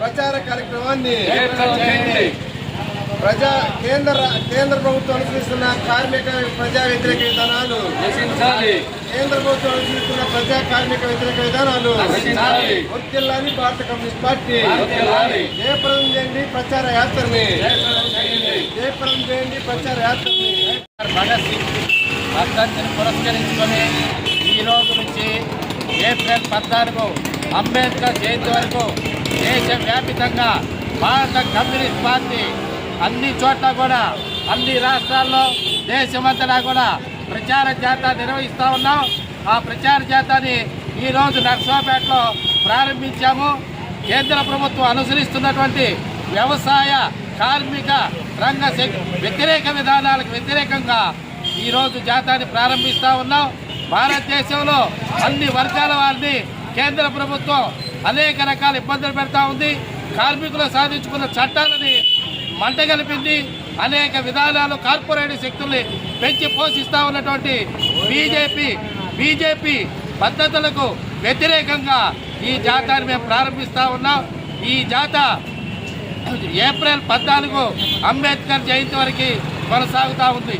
ప్రచార కార్యక్రమాన్ని ప్రజా కేంద్ర కేంద్ర ప్రభుత్వం అనుసరిస్తున్న కార్మిక ప్రజా వ్యతిరేక విధానాలు కేంద్ర ప్రభుత్వం అనుసరిస్తున్న ప్రజా కార్మిక వ్యతిరేక విధానాలు వర్ధిల్లాలి భారత కమ్యూనిస్ట్ పార్టీ జయప్రదం చేయండి ప్రచార యాత్రని జయప్రదం చేయండి ప్రచార యాత్రని భగత్ సింగ్ భగత్ని పురస్కరించుకొని ఈ రోజు నుంచి ఏప్రిల్ పద్నాలుగు అంబేద్కర్ జయంతి వరకు దేశవ్యాపితంగా భారత కమ్యూనిస్ట్ పార్టీ అన్ని చోట్ల కూడా అన్ని రాష్ట్రాల్లో దేశమంతటా కూడా ప్రచార జాతా నిర్వహిస్తూ ఉన్నాం. ఆ ప్రచార జాతాని ఈరోజు నర్సాపేటలో ప్రారంభించాము. కేంద్ర ప్రభుత్వం అనుసరిస్తున్నటువంటి వ్యవసాయ కార్మిక రంగ వ్యతిరేక విధానాలకు వ్యతిరేకంగా ఈరోజు జాతాన్ని ప్రారంభిస్తూ ఉన్నాం. భారతదేశంలో అన్ని వర్గాల వారిని కేంద్ర ప్రభుత్వం అనేక రకాల ఇబ్బందులు పెడతా ఉంది. కార్మికులు సాధించుకున్న చట్టాలని మంటగలిపింది. అనేక విధానాలు కార్పొరేట్ శక్తుల్ని పెంచి పోషిస్తూ ఉన్నటువంటి బీజేపీ బీజేపీ పద్ధతులకు వ్యతిరేకంగా ఈ జాతాన్ని మేము ప్రారంభిస్తూ ఉన్నాం. ఈ జాత ఏప్రిల్ పద్నాలుగు అంబేద్కర్ జయంతి వరకు కొనసాగుతూ ఉంది.